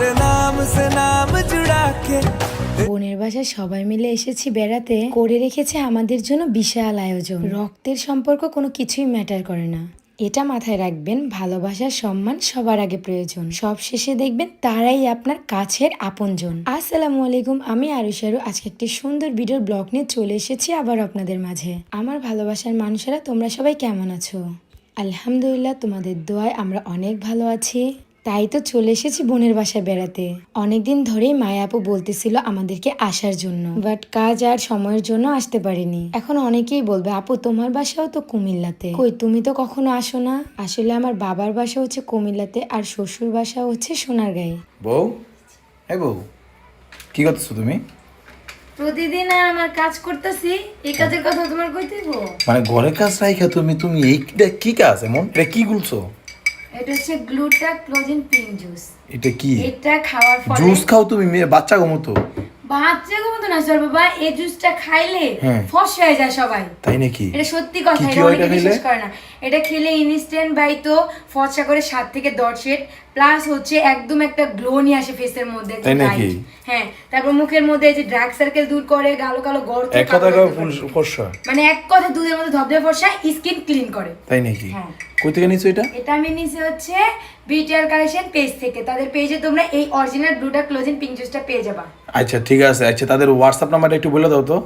तेरे नाम से नाम जुड़ा के বোনের বাসায় সবাই মিলে এসেছি বেড়াতে করে রেখেছে আমাদের জন্য বিশাল আয়োজন রক্তের সম্পর্ক কোনো কিছুই ম্যাটার করে না এটা মাথায় রাখবেন ভালোবাসার সম্মান সবার আগে প্রয়োজন সব শেষে দেখবেন তারাই আপনার কাছের আপনজন আসসালামু আলাইকুম আমি আরুষারু আজকে একটি সুন্দর ভিডিওর ব্লগ নিয়ে চলে এসেছি আবার আপনাদের মাঝে আমার ভালোবাসার মানুষেরা তোমরা সবাই কেমন আছো আলহামদুলিল্লাহ তোমাদের দোয়ায় আমরা অনেক ভালো আছি তাই তো চলে এসেছি বোনের বাসায় বেড়াতে। অনেকদিন ধরেই মায়া আপু বলতেছিল আমাদেরকে আসার জন্য। বাট কাজ আর সময়ের জন্য আসতে পারিনি। এখন অনেকেই বলবে আপু তোমার বাসাও তো কুমিল্লাতে। কই তুমি তো কখনো আসো না? আসলে আমার বাবার বাসা হচ্ছে কুমিল্লাতে আর শ্বশুর বাসা হচ্ছে সোনারগাঁয়ে। বউ? এই বউ কি করতেছো তুমি? প্রতিদিন আমার কাজ করতেছি এই কাজের কথা তোমার কই দিব মানে ঘরের কাজ রাইখা তুমি তুমি এইটা কি কাজ এমন? এটা কি গুলছো এটা হচ্ছে গ্লুটা ক্লোজিন পিং জুস। এটা কি? এটা খাওয়ার ফলে জুস খাও তুমি মেয়ে বাচ্চা মতো। বাচ্চা মতো না স্যার বাবা এই জুসটা খাইলে হ্যাঁ। ফস হয়ে যায় সবাই। তাই নাকি? এটা সত্যি কথা এটা অনেকে বিশ্বাস করে না। এটা খেলে ইনস্ট্যান্ট বাই তো ফর্সা করে সাত থেকে দশ শেড প্লাস হচ্ছে একদম একটা গ্লো নিয়ে আসে ফেসের মধ্যে তাই নাকি? হ্যাঁ তারপর মুখের মধ্যে যে ড্রাগ সার্কেল দূর করে কালো কালো গর্ত এক কথা। ফর্সা। মানে এক কথা দুধের মধ্যে ধবধবে ফর্সা স্কিন ক্লিন করে। তাই নাকি? হ্যাঁ। কই থেকে নিছো এটা? এটা আমি নিচে হচ্ছে বিটিআর কালেকশন পেজ থেকে। তাদের পেজে তোমরা এই অরিজিনাল ব্লুটা ক্লোজিং পিঙ্ক জুসটা পেয়ে যাবা। আচ্ছা ঠিক আছে। আচ্ছা তাদের হোয়াটসঅ্যাপ নাম্বারটা একটু বলে দাও তো।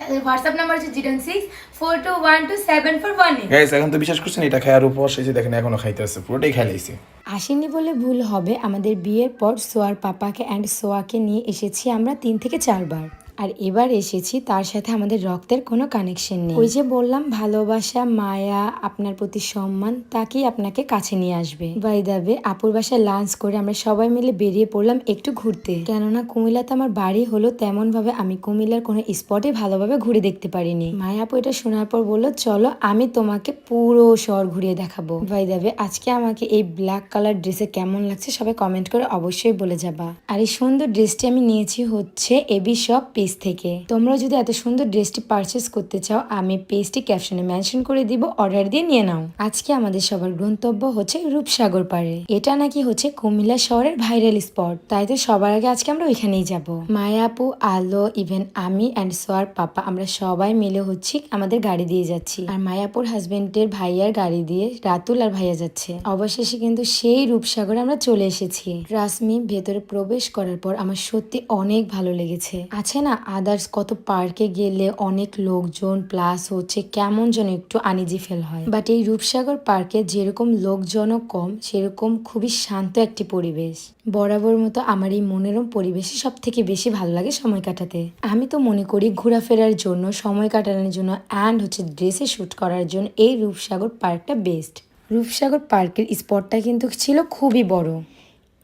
তাদের হোয়াটসঅ্যাপ নাম্বার হচ্ছে zero six four two one two seven four one guys এখন তো বিশ্বাস করছেন এটা খাওয়ার উপর এসে দেখেন এখনও খাইতে আছে পুরোটাই খাই লাইছে। আসেনি বলে ভুল হবে আমাদের বিয়ের পর সোয়ার পাপাকে অ্যান্ড সোয়াকে নিয়ে এসেছি আমরা তিন থেকে চারবার। আর এবার এসেছি তার সাথে আমাদের রক্তের কোনো কানেকশন নেই। ওই যে বললাম, ভালোবাসা, মায়া, আপনার প্রতি সম্মান, তাকেই আপনাকে কাছে নিয়ে আসবে। বাই দাবে আপুর বাসায় লাঞ্চ করে আমরা সবাই মিলে বেরিয়ে পড়লাম একটু ঘুরতে। কেননা কুমিল্লাতে আমার বাড়ি হলো তেমন ভাবে আমি কুমিল্লার কোনো স্পটে ভালোভাবে ঘুরে দেখতে পারিনি। মায়া আপু এটা শোনার পর বলল, চলো আমি তোমাকে পুরো শহর ঘুরিয়ে দেখাবো। ভাই দেবে আজকে আমাকে এই ব্ল্যাক কালার ড্রেসে কেমন লাগছে সবাই কমেন্ট করে অবশ্যই বলে যাবা। আর এই সুন্দর ড্রেসটি আমি নিয়েছি হচ্ছে এবি শপ পেজ থেকে। তোমরা যদি এত সুন্দর ড্রেসটি পারচেস করতে চাও, আমি পেজটি ক্যাপশনে মেনশন করে দিব অর্ডার দিয়ে নিয়ে নাও। আজকে আমাদের সবার গন্তব্য হচ্ছে রূপসাগর পাড়ে। এটা নাকি হচ্ছে কুমিল্লা শহরের ভাইরাল স্পট তাই তো সবার আগে আজকে আমরা ওইখানেই যাব। মায়াপু আলো ইভেন আমি অ্যান্ড সোয়ার পাপা, আমরা সবাই মিলে হচ্ছি আমাদের গাড়ি দিয়ে যাচ্ছি। আর মায়াপুর হাজবেন্ডের ভাইয়ার গাড়ি দিয়ে রাতুল আর ভাইয়া যাচ্ছে। অবশেষে কিন্তু সেই রূপসাগরে আমরা চলে এসেছি। রাসমি ভেতরে প্রবেশ করার পর আমার সত্যি অনেক ভালো লেগেছে। আছে না আদার্স কত পার্কে গেলে অনেক লোকজন প্লাস হচ্ছে কেমন যেন একটু আনিজি ফেল হয়। বাট এই রূপসাগর পার্কে যেরকম লোকজনও কম, সেরকম খুবই শান্ত একটি পরিবেশ। বরাবর মতো আমার এই মনোরম পরিবেশে সব থেকে বেশি ভালো লাগে সময় কাটাতে। আমি তো মনে করি ঘোরাফেরার জন্য, সময় কাটানোর জন্য অ্যান্ড হচ্ছে ড্রেসে শ্যুট করার জন্য এই রূপসাগর পার্কটা বেস্ট রূপসাগর পার্কের স্পটটা কিন্তু ছিল খুবই বড়।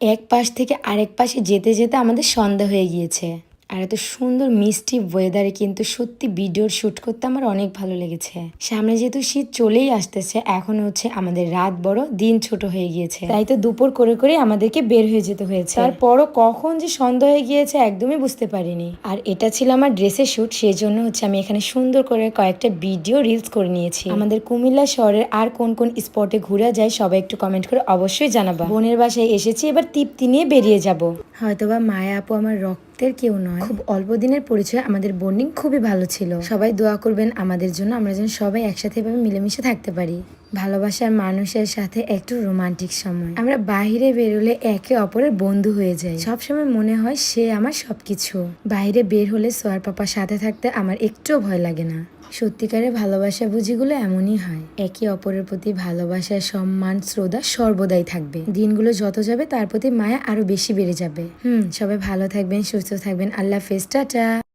এক পাশ থেকে আরেক পাশে যেতে যেতে আমাদের সন্ধ্যা হয়ে গিয়েছে। আর এত সুন্দর মিষ্টি ওয়েদারে কিন্তু সত্যি ভিডিওর শ্যুট করতে আমার অনেক ভালো লেগেছে। সামনে যেহেতু শীত চলেই আসতেছে, এখন হচ্ছে আমাদের রাত বড়, দিন ছোট হয়ে গিয়েছে। তাই তো দুপুর করে করে আমাদেরকে বের হয়ে যেতে হয়েছে। তারপরও কখন যে সন্ধ্যা হয়ে গিয়েছে একদমই বুঝতে পারিনি। আর এটা ছিল আমার ড্রেসের শ্যুট সেই জন্য হচ্ছে আমি এখানে সুন্দর করে কয়েকটা ভিডিও রিলস করে নিয়েছি। আমাদের কুমিল্লা শহরের আর কোন কোন স্পটে ঘোরা যায় সবাই একটু কমেন্ট করে অবশ্যই জানাবা। বোনের বাসায় এসেছি, এবার তৃপ্তি নিয়ে বেরিয়ে যাব। হয়তোবা মায়া আপু আমার রক্তের কেউ নয়। খুব অল্প দিনের পরিচয় আমাদের বন্ডিং খুবই ভালো ছিল। সবাই দোয়া করবেন আমাদের জন্য, আমরা যেন সবাই একসাথে এভাবে মিলেমিশে থাকতে পারি। ভালোবাসার মানুষের সাথে একটু রোমান্টিক সময়। আমরা বাইরে বেরোলে একে অপরের বন্ধু হয়ে যাই। সবসময় মনে হয় সে আমার সবকিছু। বাইরে বের হলে সোয়ার পাপার সাথে থাকতে আমার একটুও ভয় লাগে না। সত্যিকারের ভালোবাসা বুঝিগুলো এমনই হয়। একে অপরের প্রতি ভালোবাসা, সম্মান, শ্রদ্ধা সর্বদাই থাকবে। দিনগুলো যত যাবে, তার প্রতি মায়া আরও বেশি বেড়ে যাবে। হুম, সবাই ভালো থাকবেন, সুস্থ থাকবেন। আল্লাহ হাফেজ, টাটা।